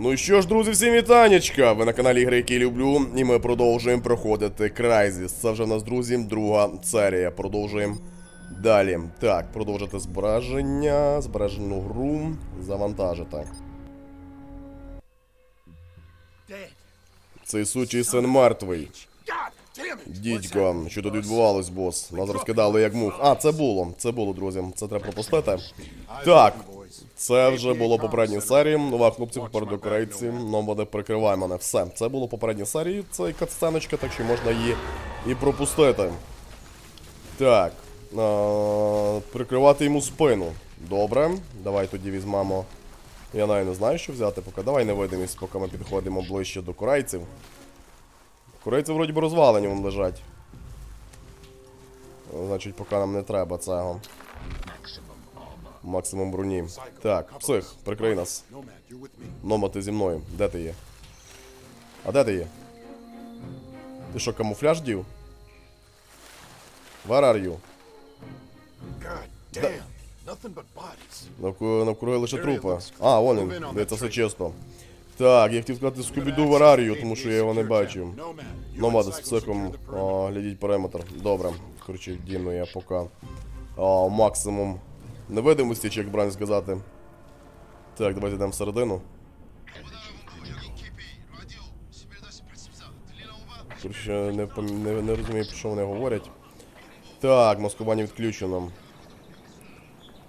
Ну що ж, друзі, всім вітанечка! Ви на каналі Ігри, які люблю, і ми продовжуємо проходити Crysis. Це вже в нас, друзі, друга серія. Продовжуємо далі. Так, продовжити збереження, збережену гру, завантажити. Цей сучий син мертвий. Дідько, що тут відбувалось, бос? Нас розкидали як мух. А, це було. Це було, друзі. Це треба пропустити. Так. Це вже було в попередній серії. Нова хлопці попереду корейці. Нам буде прикриває мене. Все. Це було в попередній серії. Це катсценочка, так що можна її і пропустити. Так. А, прикривати йому спину. Добре. Давай тоді візьмемо. Я навіть не знаю, що взяти поки. Давай невидимість, поки ми підходимо ближче до корейців. Корейці вроді би розвалені вон лежать. Значить, поки нам не треба цього. Максимум броні. Так, псих, прикрий нас. Нома, ти зі мною. Де ти є? А де ти є? Ти що, камуфляж дів? Where are you? Bodies. Навкруги, лише трупи. А, вон він, де це все чисто. Так, я хотів сказати Скубіду в Арарію, тому що я його не бачив. Nomad. Номада з психом, о, глядіть периметр. Добре. Коротше, діну я поки. О, максимум невидимості, чи як правильно сказати. Так, давайте йдемо всередину. Коротше, не, не, не розумію, про що вони говорять. Так, маскування відключено.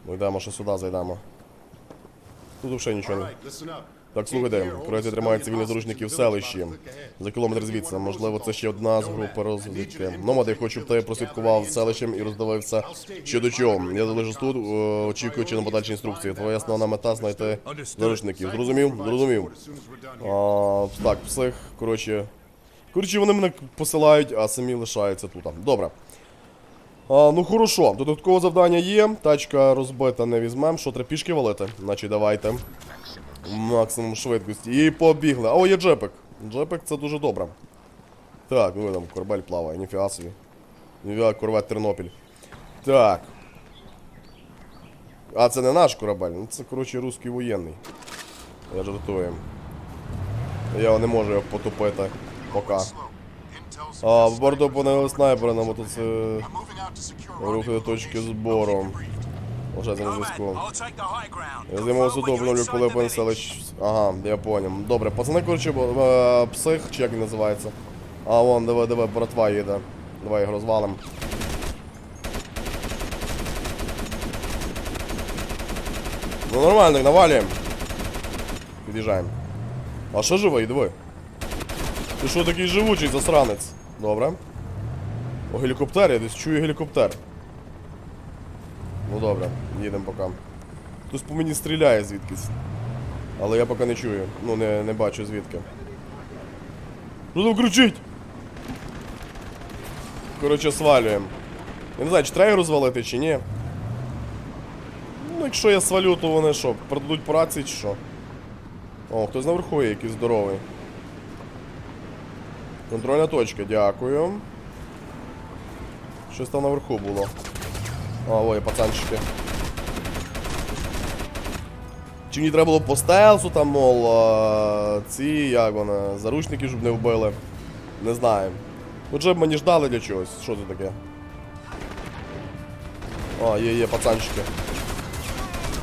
Ми йдемо ще сюди зайдемо. Тут взагалі нічого не. Так, слухайте, Корейці тримають цивільних заручників в селищі. За кілометр звідси. Можливо, це ще одна з груп розвідки. Номад, я хочу, б ти прослідкував селищем і роздивився, що до чого. Я залишусь тут, е, очікуючи на подальші інструкції. Твоя основна мета знайти заручників. Зрозумів? Зрозумів. А, так, псих, коротше. Коротше, вони мене посилають, а самі лишаються тут. Добре. А, ну хорошо, додаткове завдання є. Тачка розбита, не візьмем. Що треба пішки валити? Значить, давайте. Максимум швидкості. І побігли. О, є джепик. Джепик це дуже добре. Так, ну там корабель плаває, ніфіга собі. Ніфіга корвет Тернопіль. Так. А, це не наш корабель, ну це, коротше, русський воєнний. Я жартую. Я не можу його потопити. Пока. А, в понесли снайпера на мотоци... moving out to secure Рухи до точки збору. Лише за зв'язку. Займав суду обновлю, коли понеселич. Ага, я понял. Добре, пацани, коротше, е, псих, чи як він називається. А, вон, диви, диви, братва їде. Давай їх розвалим. Ну нормально, навалюємо. Під'їжджаємо. А що живий, диви? Ти що такий живучий засранець? Добре. О, гелікоптер, я десь чую гелікоптер. Ну добре, їдемо поки. Хтось по мені стріляє звідкись. Але я поки не чую. Ну, не, не бачу звідки. Що там кричить? Коротше, свалюємо. Я не знаю, чи треба розвалити, чи ні. Ну, якщо я свалю, то вони що, продадуть по рації чи що? О, хтось наверху є, якийсь здоровий. Контрольна точка, дякую. Щось там наверху було. Ой, пацанчики. Чи мені треба було по стелсу там, мол, ці, як вони, заручники, щоб не вбили. Не знаю. Ну, джеб мені ждали для чогось. Що це таке? А, є, є, пацанчики.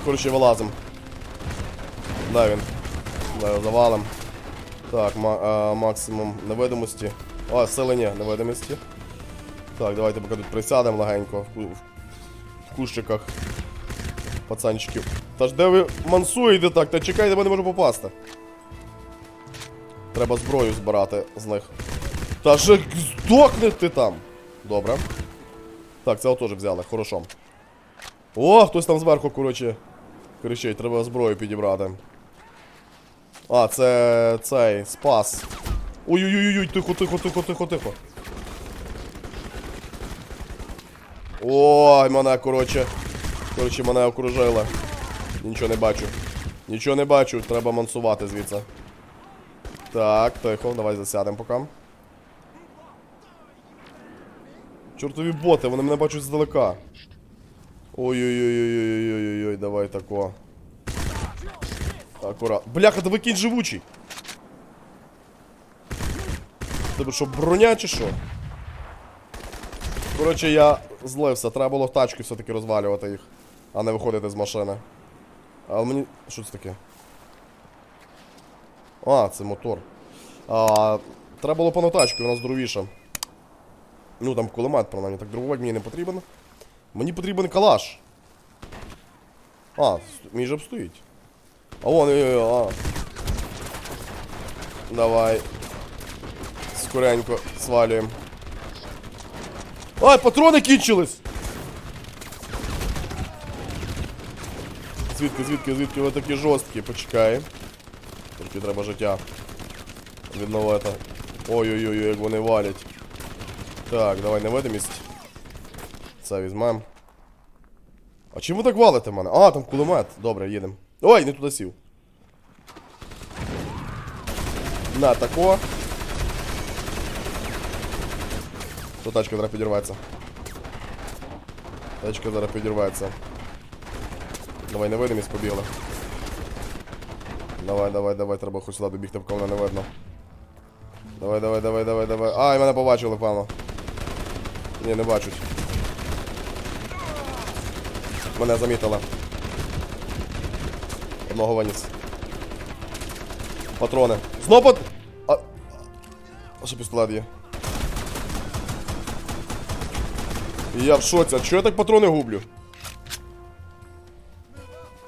Коротше, вилазим. Дай він. Дай його завалим. Так, ма а, максимум невидимості. О, селення невидимості. Так, давайте поки тут присядемо легенько кущиках. Пацанчиків. Та ж де ви мансуєте так? Та чекайте, бо не можу попасти. Треба зброю збирати з них. Та ж здохни ти там! Добре. Так, цього теж взяли, хорошо. О, хтось там зверху, коротше. Кричить, треба зброю підібрати. А, це цей спас. Ой-ой-ой, тихо, тихо, тихо, тихо, тихо. Ой, мене, коротше. Коротше, мене окружили. Нічого не бачу. Нічого не бачу, треба мансувати звідси. Так, тихо, давай засядемо поки. Чортові боти, вони мене бачать здалека. Ой-ой-ой-ой-ой-ой-ой-ой, давай тако. Акурат. Бляха, та викинь живучий. Тебе що, броня чи що? Коротше, я злився. Треба було тачки все-таки розвалювати їх, а не виходити з машини. Але мені. Що це таке? А, це мотор. А, треба було пану тачку, вона здоровіша. Ну там кулемет, принаймні, так дробовик мені не потрібен. Мені потрібен калаш. А, мій же б стоїть. А вон, ой, ой, а. Давай. Скоренько свалюємо. Ай, патрони кінчились! Звідки, звідки, звідки ви такі жорсткі? Почекай. Тільки треба життя. Відновити. Ой-ой-ой, як вони валять. Так, давай невидимість. Це візьмем. А ви так валите мене? А, там кулемет. Добре, їдемо. Ой, не туди сів. На, тако. То тачка зараз підірветься. Тачка зараз підірветься. Давай, невидимість побігла. Давай, давай, давай, треба хоч сюди добігти, поки вона не видно. Давай, давай, давай, давай, давай. Ай, мене побачили, певно. Ні, не бачать. Мене замітили. Одного виніс. Патрони. Знов пат... А... А що пістолет є? Я в шоці, а чого я так патрони гублю?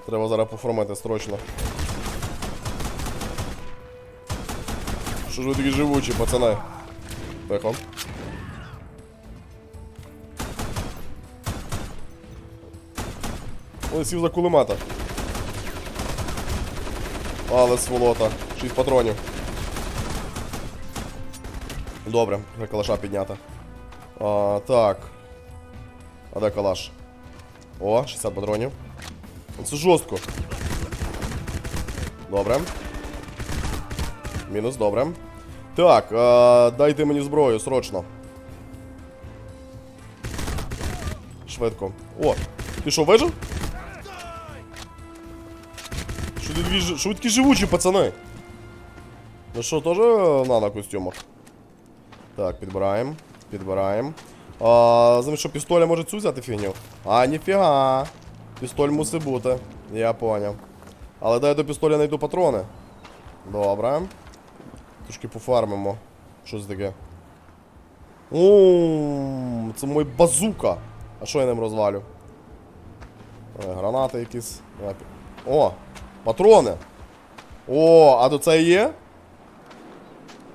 Треба зараз поформити срочно. Що ж ви такі живучі, пацани? Тихо. Ой, сів за кулемета. Але сволота. Шість патронів. Добре, калаша піднята. А, так. А калаш? О, 60 патронів. Це жорстко. Добре. Мінус, добре. Так, а, дайте мені зброю, срочно. Швидко. О, ти що, вижив? Що ти такі, ж- що живучі, пацани? Ну що, теж на на костюмах? Так, підбираємо. Підбираємо. А, замість що пістоля може цю взяти фігню? А, ніфіга. Пістоль мусить бути. Я поняв. Але дай до пістоля знайду патрони. Добре. Трошки пофармимо. Що це таке? О, це мой базука. А що я ним розвалю? Е, Гранати якісь. О! Патрони! О, а до це є?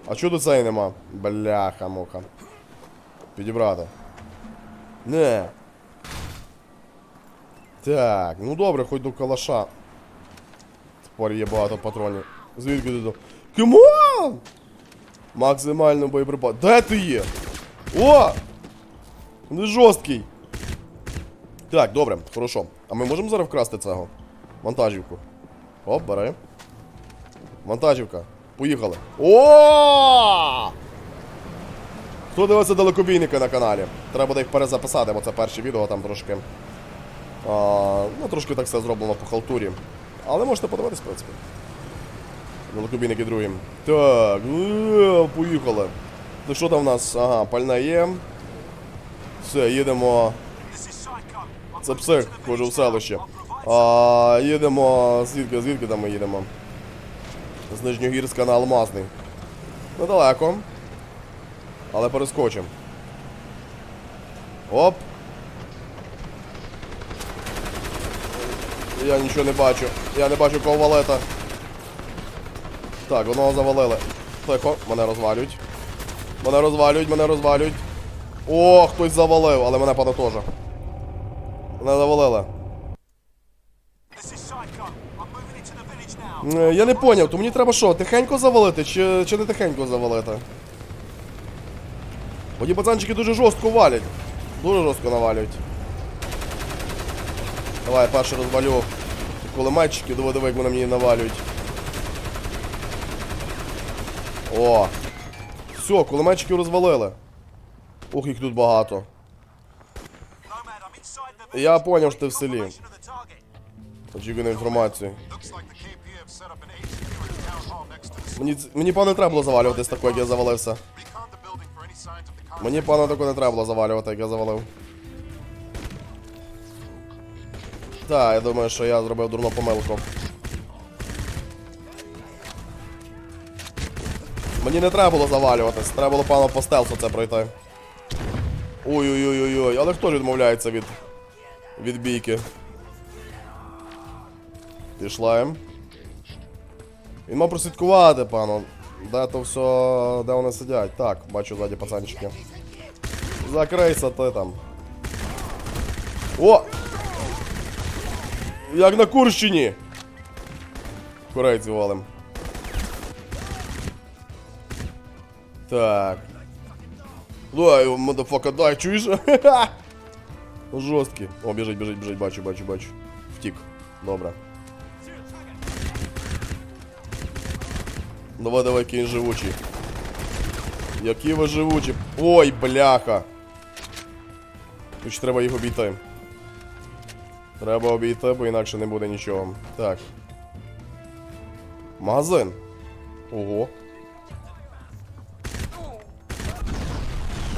А чого до цієї нема? Бляха муха. Підібрати. Не. Так, ну добре, хоч до калаша. Тепер є багато патронів. Звідки ти до. Кимон! Максимально боєприпас. Де ти є? О! Не жорсткий. Так, добре, хорошо. А ми можемо зараз вкрасти цього? Вантажівку. Оп, бери. Вантажівка. Поїхали. О! Хто дивиться далекобійника на каналі? Треба буде їх перезаписати, бо це перше відео там трошки. А, ну, трошки так все зроблено по халтурі. Але можете подивитись, в принципі. Далекобійники другі. Так, е, поїхали. Ну що там в нас? Ага, пальна є. Все, їдемо. Це псих, хожу в селище. А, їдемо. Звідки, звідки там ми їдемо? З Нижньогірська на Алмазний. Недалеко. Але перескочимо. Оп. Я нічого не бачу. Я не бачу кого валета. Так, одного завалили. Тихо, мене розвалюють. Мене розвалюють, мене розвалюють. О, хтось завалив, але мене пане теж. Мене завалили. Е, Я не поняв, то мені треба що, тихенько завалити чи, чи не тихенько завалити? Бо пацанчики дуже жорстко валять. Дуже жорстко навалюють. Давай, перший розвалю кулеметчики, диви, диви, як вони мені навалюють. О! Все, кулеметчиків розвалили. Ух, їх тут багато. Я поняв, що ти в селі. Очікую на інформацію. Мені, мені пане, треба було завалюватись такою, як я завалився. Мені пане тако не треба було завалювати, як я завалив. Так, я думаю, що я зробив дурну помилку. Мені не треба було завалюватись, треба було пану по стелсу це пройти. Ой-ой-ой-ой, але хто ж відмовляється від. від бійки? Пішла. їм. Він мав прослідкувати, пану. Де то все, де вони сидять? Так, бачу ззаді пацанчики. Закрийся ти там. О! Як на Курщині! Корейці валим. Так. Дай, мадафака, дай, чуєш? Ха-ха! Жорсткий. О, біжить, біжить, біжить, бачу, бачу, бачу. Втік. Добре. Давай, давай, кінь живучий. Які ви живучі. Ой, бляха. Хоч треба їх обійти. Треба обійти, бо інакше не буде нічого. Так. Магазин. Ого.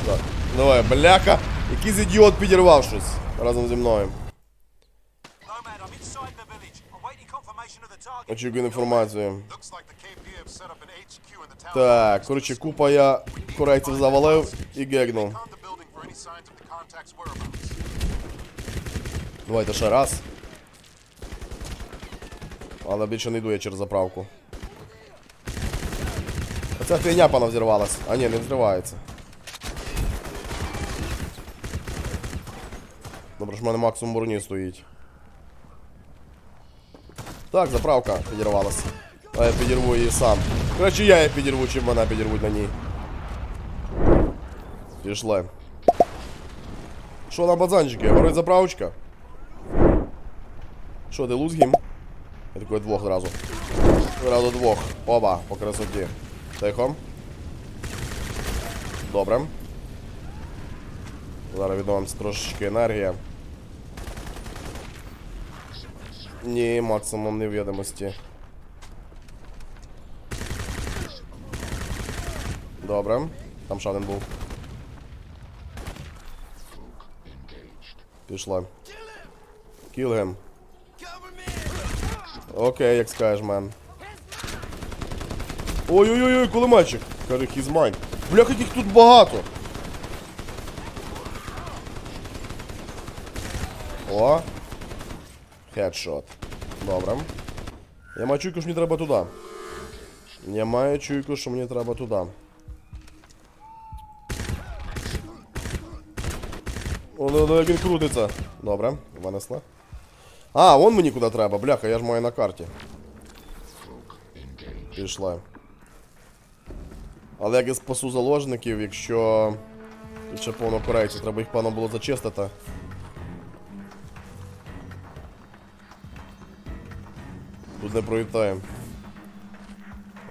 Так. Давай, бляха. Якийсь ідіот підірвав щось разом зі мною. Очікую інформацію. Так, коротше, купа я корейців завалив і гегнув. Давайте ще раз. Але більше не йду я через заправку. Оця фігня пана взірвалась. А ні, не взривається. Добре, що в мене максимум броні стоїть. Так, заправка підірвалась. А я підірву її сам. Коротше, я її підірву, чим мене підірвуть на ній. Пішли. Що на базанчики? Горить заправочка? Що, ти лузгім? Я такой двох зразу. Зразу двох. Оба, по красоті. Тихо. Добре. Зараз відновимося трошечки енергія. Ні, максимум невідомості. Добре. Там ще один був. Пішла. Kill him. Окей, як скажеш, мен. Ой-ой-ой, кулеметчик. Каже, he's mine. Бляха, яких тут багато. О. Хедшот. Добре. Я маю чуйку, що мені треба туди. Я маю чуйку, що мені треба туди. Ну, ну, як він крутиться. Добре, винесли. А, вон мені куди треба, бляха, я ж маю на карті. Пішла. Але як я спасу заложників, якщо. Ще повно корейців, треба їх певно було зачистити. Тут не пройти.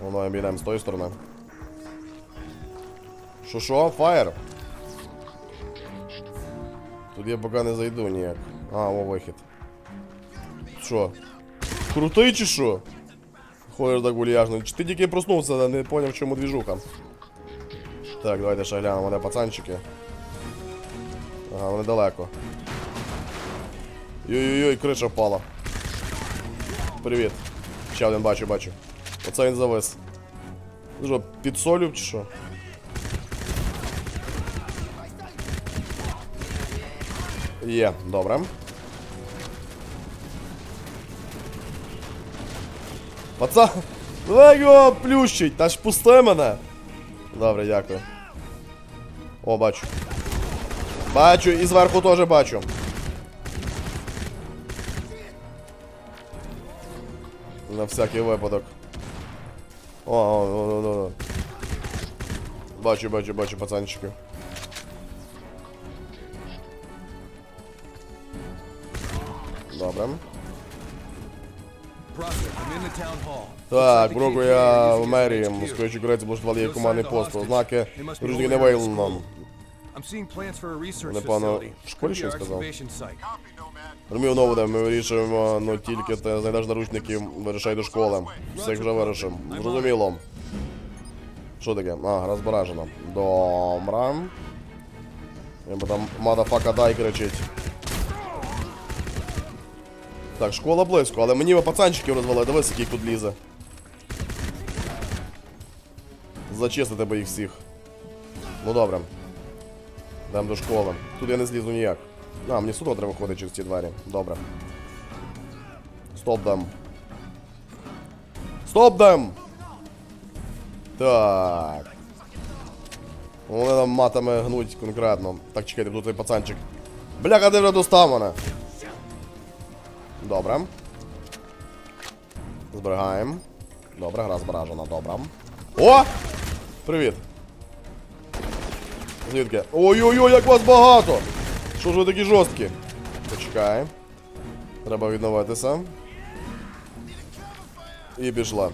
Воно обійдемо з тої сторони. Що? Фаєр? Тут я поки не зайду ніяк. А, о, вихід. Що? Крутий чи що? Ходиш так гульяжно. Чи ти тільки проснувся, не поняв, в чому двіжуха. Так, давайте ще глянемо, де пацанчики. Ага, вони далеко. Йой-йой-йой, криша впала. Привіт. Ще один бачу, бачу. Оце він завис. Що, підсолюв чи що? Є, добре. Пацан, давай його плющить, та ж пусти мене. Добре, дякую. О, бачу. Бачу, і зверху теж бачу. На всякий випадок. О, о, о, о, о. Бачу, бачу, бачу, пацанчики. Добре. Так, я в мерії. Москвичі Греці облаштували командний пост. Ознаки дружні не виявлено. Facility. в школі щось сказав. Розумію, новоде, ми вирішуємо, ну тільки ти знайдеш наручників, вирішай до школи. Всіх вже вирішимо. Зрозуміло. Що таке? А, розбережено. Добре. Там мадафака дай кричить. Так, школа близько, але мені пацанчиків розвели, дивись, яких тут лізе. Зачистити би їх всіх. Ну добре. Йдемо до школи. Тут я не злізу ніяк. А, мені сюди треба виходити через ці двері. Добре. Стоп дем. Стоп дем! Так. Вони там матами гнуть конкретно. Так, чекайте, тут той пацанчик. Бляха, де вже достав мене. Добре. Зберігаємо. Добре, гра збережена, добре. О! Привіт! Звідки? Ой-ой-ой, як вас багато! Що ж ви такі жорсткі? Почекай. Треба відновитися. І пішла.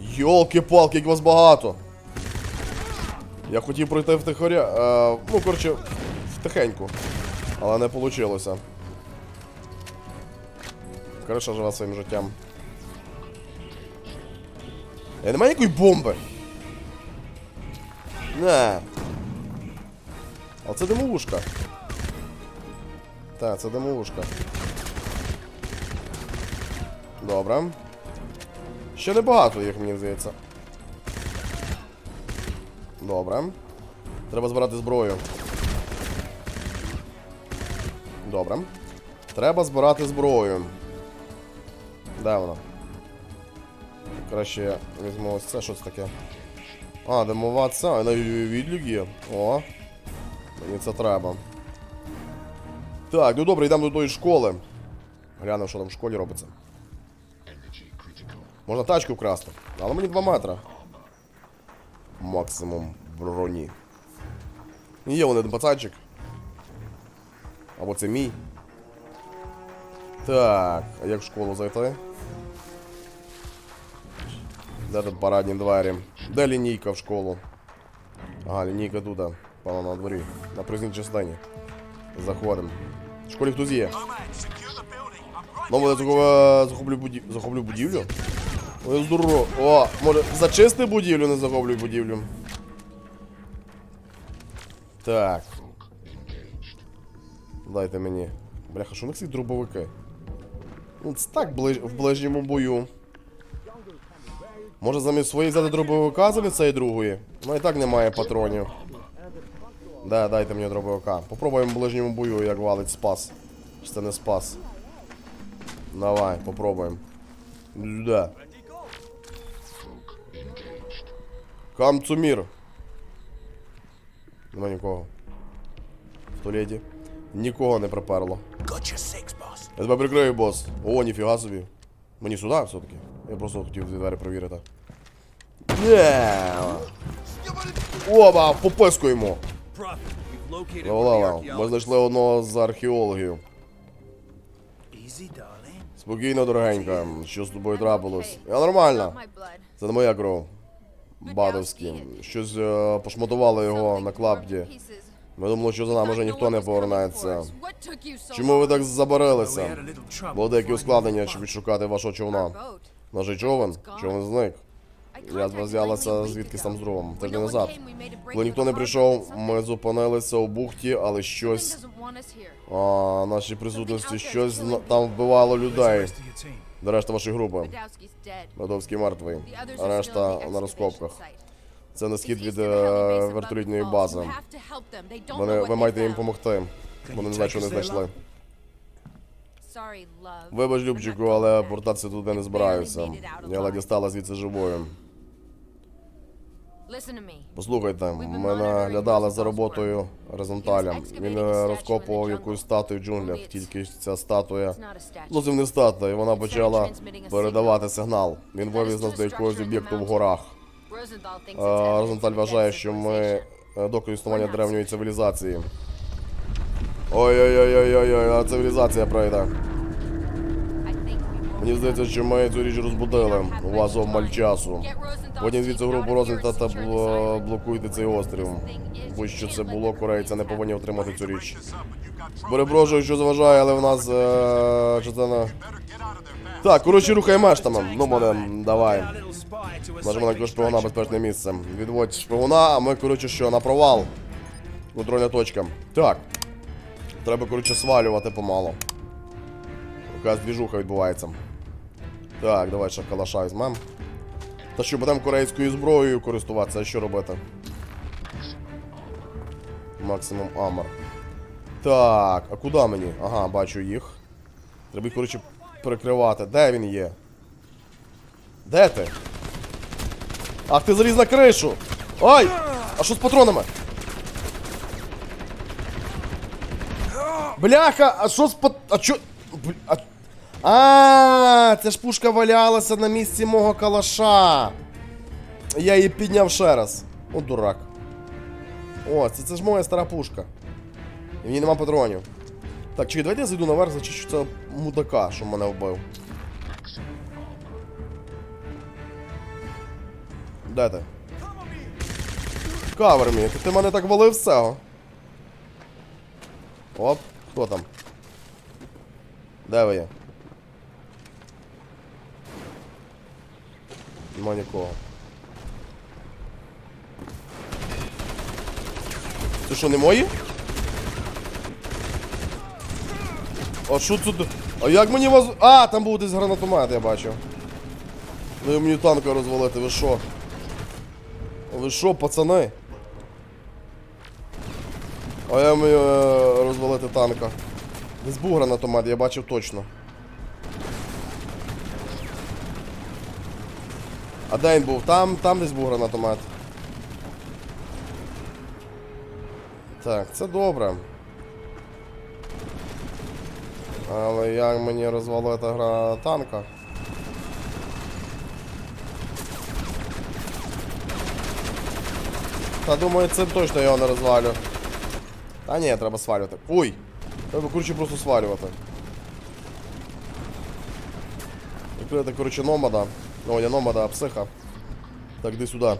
Йолки-палки, як вас багато! Я хотів пройти втихаря. Е, ну, коротше, втихеньку. Але не вийшло. Криша живе своїм життям. Е, немає ніякої бомби. Не. А це димовушка. Так, це димовушка. Добре. Ще небагато їх, мені здається. Добре. Треба збирати зброю. Добре. Треба збирати зброю. Де вона? Краще я візьму ось це, що це таке. А, димова це, а на є. О. Мені це треба. Так, ну добре, йдемо до тої школи. Глянемо, що там в школі робиться. Можна тачку вкрасти. Але мені 2 метри. Максимум броні. Є вони один пацанчик. Або це мій. Так, а як в школу зайти? Де тут парадні двері? Де лінійка в школу? Ага, лінійка тут, пана на дворі. На призній частині. Заходимо. В школі хтось є. Nomad, secure the building. I'm right Ну, я behind захоплю, захоплю, буді... захоплю будівлю. Ой, здорово. О, може, зачисти будівлю, не захоплюй будівлю. Так. Дайте мені. Бляха, що у них всі дробовики? Це так в ближньому бою. Може замість своєї взяти дробовика замість цієї другої? Ну і так немає патронів. Да, дайте мені дробовика. Попробуємо в ближньому бою, як валить спас. Чи це не спас? Давай, попробуємо. Да. Камцумір. Нема нікого. В туалеті. Нікого не приперло. Я тебе прикрию, бос. О, ніфіга собі. Мені сюди все-таки. Я просто хотів дві двері провірити. Є! Оба, попискуємо. Where ми знайшли одного з археологів. Спокійно, дорогенька. Що з тобою трапилось? Я нормально. Це не моя кров. Бадовський. Щось е, пошматували його на клапті. Ми думали, що за нами вже ніхто не повернеться. Чому ви так забарилися? Було деякі ускладнення, щоб відшукати вашого човна. Наш човен? Човен зник. Я зв'язалася звідки там з другом, тиждень назад. Коли ніхто не прийшов, ми зупинилися у бухті, але щось. А, нашій присутності щось там вбивало людей. До решта вашої групи. Медовський мертвий, а решта на розкопках. Це на схід від е, вертолітної бази. Вони, ви маєте їм допомогти. Вони не знають, що вони знайшли. Вибач, Любчику, але портатися туди не збираюся. Я ледь дістала звідси живою. Послухайте, ми наглядали за роботою горизонталя. Він е, розкопував якусь статую в джунглях, тільки ця статуя зовсім не статуя, і вона почала передавати сигнал. Він вивіз нас до якогось об'єкту в горах. Розенталь вважає, що ми е, доказ існування древньої цивілізації. Ой-ой-ой-ой-ой, а цивілізація пройде. Мені здається, що ми цю річ розбудили. У вас обмаль часу. Потім звідси групу Розента та блокуйте цей острів. Будь що це було, корейці не повинні отримати цю річ. Перепрошую, що заважає, але в нас. Е, що це на... Так, коротше, рухай мештами. Ну, мене, давай. Нажми на safe шпигуна, безпечне місце. Відводь шпигуна, а ми, коротше, що, на провал. Контрольна точка. Так. Треба, коротше, свалювати помало. Якась двіжуха відбувається. Так, давай ще калаша візьмем. Та що, будемо корейською зброєю користуватися, а що робити? Максимум амор. Так, а куди мені? Ага, бачу їх. Треба їх, коротше, перекривати. Де він є? Де ти? Ах, ти заліз на кришу! Ой! А що з патронами? Бляха, а що з пат... А чо... Бл- А... а, ця ж пушка валялася на місці мого калаша. Я її підняв ще раз. О, дурак. О, це, це ж моя стара пушка. І в ній нема патронів. Так, чекай, давайте я зайду наверх, зачищу цього мудака, що мене вбив. Де ти? Кавер мій, ти мене так валив з. Оп, хто там? Де ви є? Нема нікого. Це що, не мої? А що тут? А як мені вас. А, там був десь гранатомет, я бачив. Ну і мені танка розвалити, ви що? Ви що, пацани? А я маю е, розвалити танка. Десь був гранатомет, я бачив точно. А де він був? Там, там десь був гранатомет. Так, це добре. Але як мені розвалити гра танка? Та думаю, це точно його не розвалю. Та ні, треба свалювати. Ой! Треба, коротше, просто свалювати. Відкрити, коротше, номада. О, не номада, а психа. Так, іди сюди.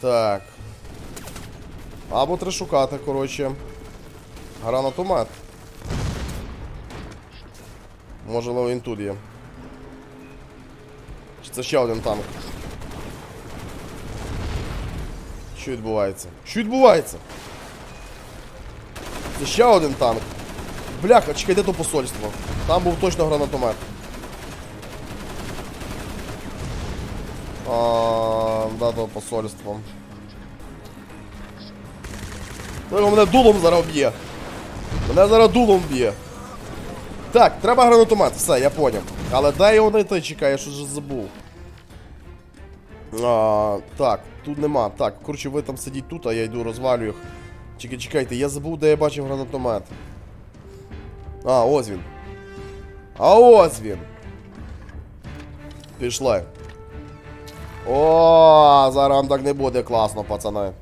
Так. Або треба шукати, коротше. Гранатомет. Можливо, він тут є. Це ще один танк? Що відбувається? Що відбувається? Це ще один танк. Бляха, чекай, де то посольство? Там був точно гранатомет. А, да, то посольство. Ну, мене дулом зараз б'є. Мене зараз дулом б'є. Так, треба гранатомет, все, я поняв. Але де його знайти, чекай, я щось забув. А, так, тут нема. Так, коротше, ви там сидіть тут, а я йду розвалю їх. Чекай, чекайте, я забув, де я бачив гранатомет. А, ось він. А ось він. Пішли. О, зараз вам так не буде класно, пацани.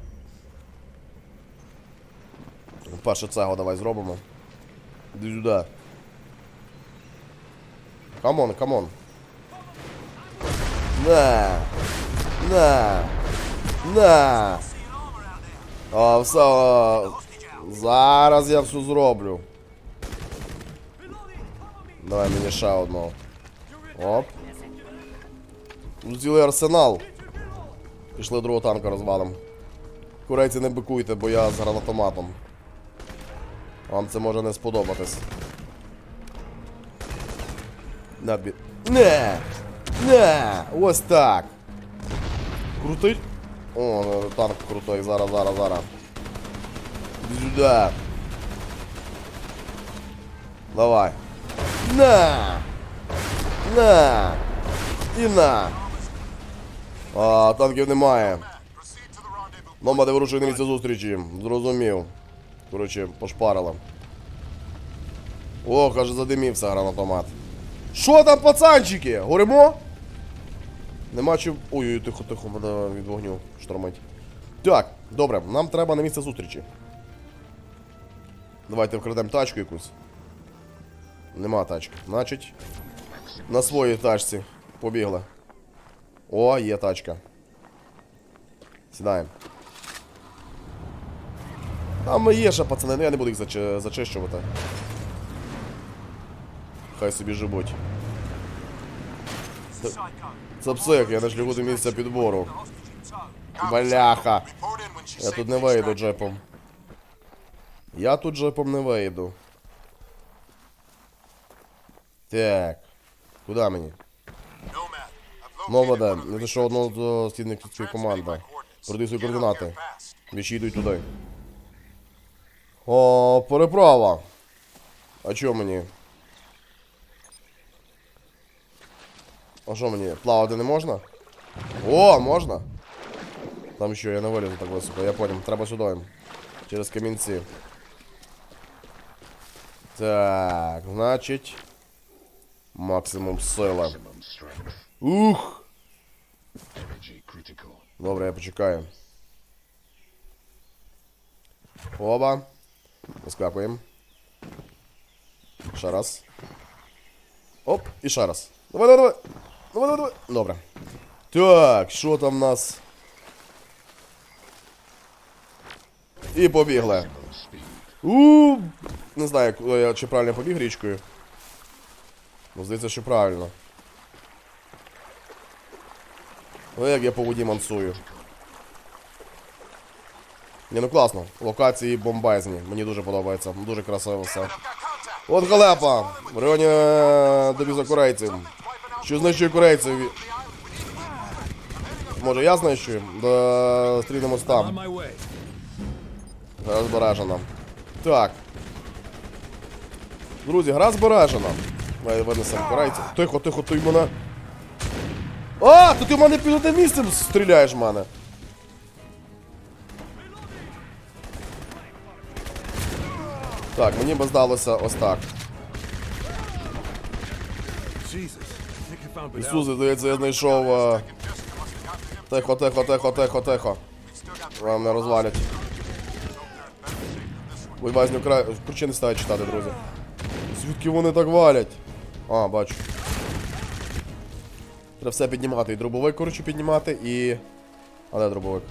Перше цего давай зробимо. Іди сюди. Камон, камон. На. На. На. А, все. а, Зараз я все зроблю. Давай мені ще одного. Оп. Цілий арсенал. Пішли другого танка розвалим. Курейці не бикуйте, бо я з гранатоматом. Вам це може не сподобатись. На бі... Не! Не! Ось так! Крутий? О, танк крутой, зараз, зараз, зараз. Сюди. Давай. На! На! І на! А, танків немає. To the вирушує на місце зустрічі. Зрозумів. Коротше, пошпарили. Ох, аж задимівся гранатомат. Що там, пацанчики? Горимо? Нема чим. Ой-ой, тихо, тихо, мене від вогню штормить. Так, добре, нам треба на місце зустрічі. Давайте вкрадемо тачку якусь. Нема тачки. Значить, на своїй тачці. Побігли. О, є тачка. Сідаємо. Там є ще пацани, ну я не буду їх зачи- зачищувати. Хай собі живуть. Psycho. Це псих, я на шляху до місця підбору. Бляха. Я тут не вийду джепом. Я тут джепом не вийду. Так. Куди мені? The не що одного до стільників цієї команди. Продай свої координати. Вічі йдуть туди. О, переправа. А чо мені? А що мені? Плавати не можна? О, можна? Там що, я не вилізу так високо, я понял, треба сюди. Через камінці. Так, значить. Максимум сили. Ух! Добре, я почекаю. Оба. Вискакуємо. Ще. Оп, і ще. Давай, давай, давай. Давай, давай, давай. Добре. Так, що там в нас? І побігли. У, не знаю, як- я чи правильно побіг річкою. Ну, здається, що правильно. Ну як я по воді мансую. Ні, ну класно. Локації бомбезні. Мені дуже подобається. Дуже красиво все. От халепа! В районі е, девіза корейців. Що знищує корейців? Може я знищую? Да стрінемось On там. Гра збережена. Так. Друзі, гра збережена. Винесемо корейців. Тихо, тихо, ти мене. А, то ти в мене під одним місцем стріляєш в мене. Так, мені би здалося ось так. Jesus. Ісусе, здається, я знайшов. е, Тихо, тихо, тихо, тихо. Вам не розвалять. Вазню край. Причини ставить читати, друзі. Звідки вони так валять? А, бачу. Треба все піднімати. І дробовик, коротше, піднімати, і. А де дробовик?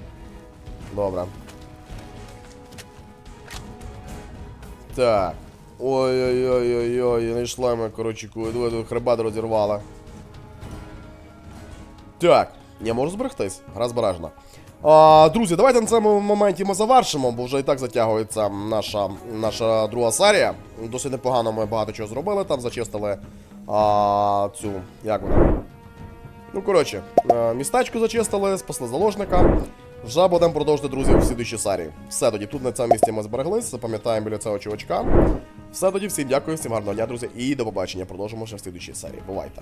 Добре. Так. Ой-ой-ой-ой-ой, знайшла ми, коротше, коли двоє хребат розірвала. Так, я можу зберегтись. Гра збережена. А, друзі, давайте на цьому моменті ми завершимо, бо вже і так затягується наша, наша друга серія. Досить непогано ми багато чого зробили, там зачистили а, цю. Як вона? Ну, коротше, е, містечко зачистили, спасли заложника. Вже будемо продовжувати, друзі, в слідуючій серії. Все тоді, тут на цьому місці ми збереглись, запам'ятаємо біля цього чувачка. Все тоді, всім дякую, всім гарного дня, друзі, і до побачення. Продовжимо ще в слідуючій серії. Бувайте.